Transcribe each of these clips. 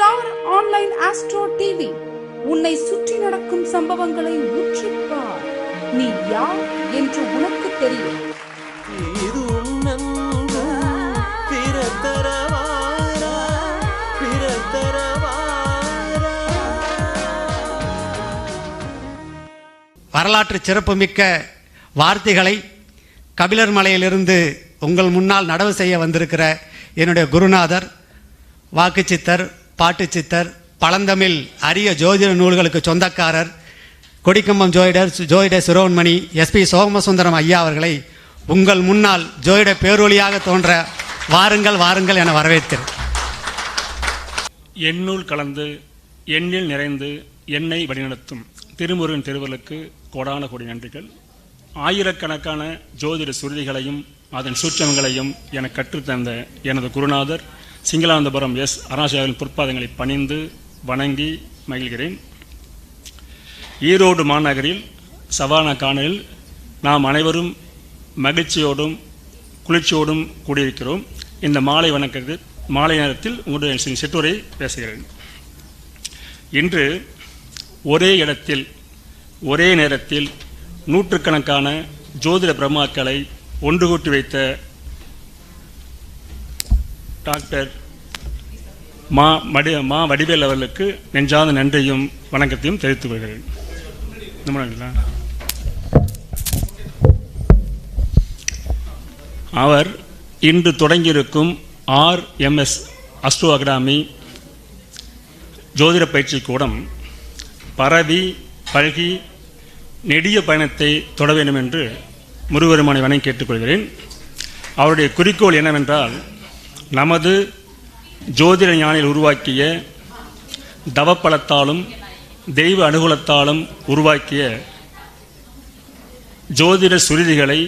Star online astro TV. உன்னை சுற்றி நடக்கும் சம்பவங்களை உற்றிப்பார் நீ யார் என்று உனக்கு தெரியும். இது வரலாற்று சிறப்புமிக்க வார்த்தைகளை கபிலர் மலையிலிருந்து உங்கள் முன்னால் நடவு செய்ய வந்திருக்கிற என்னுடைய குருநாதர் வாக்குச்சித்தர் பாட்டு சித்தர் பழந்தமிழ் அரிய ஜோதிட நூல்களுக்கு சொந்தக்காரர் கொடிக்கம்பம் ஜோயிடர் ஜோயிடர் சிரோன்மணி எஸ்பி சோமசுந்தரம் ஐயா அவர்களை உங்கள் முன்னால் ஜோயிட பேரொழியாக தோன்ற வாருங்கள் வாருங்கள் என வரவேற்கிறேன். எண்ணுள் கலந்து எண்ணில் நிறைந்து எண்ணெய் வழிநடத்தும் திருமுருகன் தெருவலுக்கு கோடான கோடி நன்றிகள். ஆயிரக்கணக்கான ஜோதிட சுருதிகளையும் அதன் சூட்சமங்களையும் எனக்கு கற்றுத்தந்த எனது குருநாதர் சிங்களானந்தபுரம் எஸ் அருணாசேகரின் பொற்பாதங்களை பணிந்து வணங்கி மகிழ்கிறேன். ஈரோடு மாநகரில் சவானா காணலில் நாம் அனைவரும் மகிழ்ச்சியோடும் குளிர்ச்சியோடும் கூடியிருக்கிறோம். இந்த மாலை வணக்கத்தில் மாலை நேரத்தில் உங்களுடைய சிற்றுரை பேசுகிறேன். இன்று ஒரே இடத்தில் ஒரே நேரத்தில் நூற்றுக்கணக்கான ஜோதிட பிரம்மாக்களை ஒன்று கூட்டி வைத்த டாக்டர் மா மடி மா வடிவேல் அவர்களுக்கு நெஞ்சாத நன்றியும் வணக்கத்தையும் தெரிவித்துக் கொள்கிறேன். ரொம்ப நன்றிங்களா அவர் இன்று தொடங்கியிருக்கும் ஆர்எம்எஸ் அஸ்ட்ரோ அகாடமி ஜோதிட பயிற்சி கூடம் பரவி பழகி நெடிய பயணத்தை தொட வேண்டும் என்று முருகருமானை வணங்கி கேட்டுக்கொள்கிறேன் அவருடைய குறிக்கோள் என்னவென்றால் நமது ஜோதிட ஞானில் உருவாக்கிய தவப்பலத்தாலும் தெய்வ அனுகூலத்தாலும் உருவாக்கிய ஜோதிட சுருதிகளை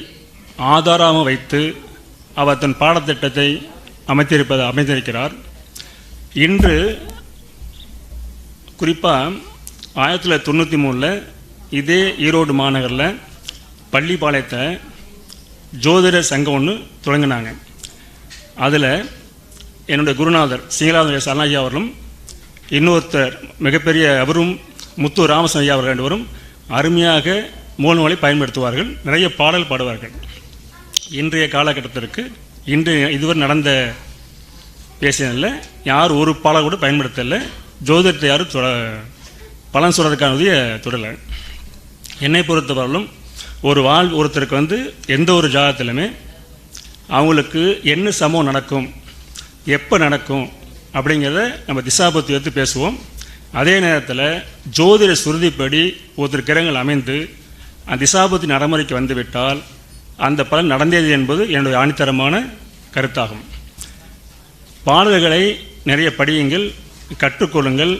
ஆதாரமாக வைத்து அவர் தன் பாடத்திட்டத்தை அமைத்திருப்பது அமைந்திருக்கிறார். இன்று குறிப்பாக ஆயிரத்தி தொள்ளாயிரத்தி தொண்ணூற்றி மூணில் இதே ஈரோடு மாநகரில் பள்ளிப்பாளையத்தை ஜோதிட சங்கம் ஒன்று தொடங்கினாங்க. அதில் என்னுடைய குருநாதர் சிங்களாதன் எஸ் அண்ணாஜி அவர்களும் இன்னொருத்தர் மிகப்பெரிய அவரும் முத்து ராமசாமி ஐயா அவர்கள் ரெண்டுவரும் அருமையாக மூலநூலை பயன்படுத்துவார்கள் நிறைய பாடல் பாடுவார்கள். இன்றைய காலகட்டத்திற்கு இன்று இதுவரை நடந்த பேசினதில் யார் ஒரு பாடல் கூட பயன்படுத்தலை. ஜோதிடத்தை யாரும் தொட பலன் சொல்கிறதுக்கான உதவிய தொடலை. என்னை பொறுத்தவரையிலும் ஒரு வாழ் ஒருத்தருக்கு வந்து எந்த ஒரு ஜாதத்திலுமே அவங்களுக்கு என்ன சமம் நடக்கும் எப்போ நடக்கும் அப்படிங்கிறத நம்ம திசாபத்தி எடுத்து பேசுவோம். அதே நேரத்தில் ஜோதிட சுருதிப்படி ஒருத்தர் கிரகங்கள் அமைந்து அந்த திசாபத்தி நடைமுறைக்கு வந்துவிட்டால் அந்த பலன் நடந்தது என்பது என்னுடைய ஆணித்தரமான கருத்தாகும். பாடல்களை நிறைய படியுங்கள் கற்றுக்கொள்ளுங்கள்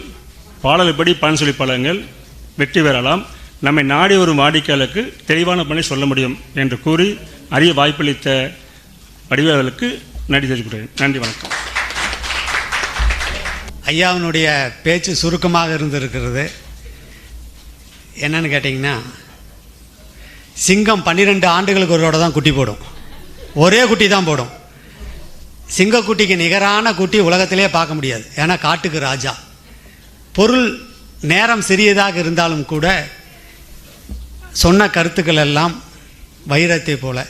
பாடல்படி பலன் சொல்லி பழங்கள் வெற்றி பெறலாம். நம்மை நாடி வரும் வாடிக்கையாளருக்கு தெளிவான பணி சொல்ல முடியும் என்று கூறி அரிய வாய்ப்பளித்த வடிவாளர்களுக்கு நன்றி தெரிவிக்கிறேன். நன்றி வணக்கம். ஐயாவினுடைய பேச்சு சுருக்கமாக இருந்திருக்கிறது. என்னன்னு கேட்டிங்கன்னா சிங்கம் பன்னிரெண்டு ஆண்டுகளுக்கு ஒரு தான் குட்டி போடும். ஒரே குட்டி தான் போடும். சிங்கக்குட்டிக்கு நிகரான குட்டி உலகத்திலே பார்க்க முடியாது. ஏன்னா காட்டுக்கு ராஜா. பொருள் நேரம் சிறியதாக இருந்தாலும் கூட சொன்ன கருத்துக்கள் எல்லாம் வைரத்தை போல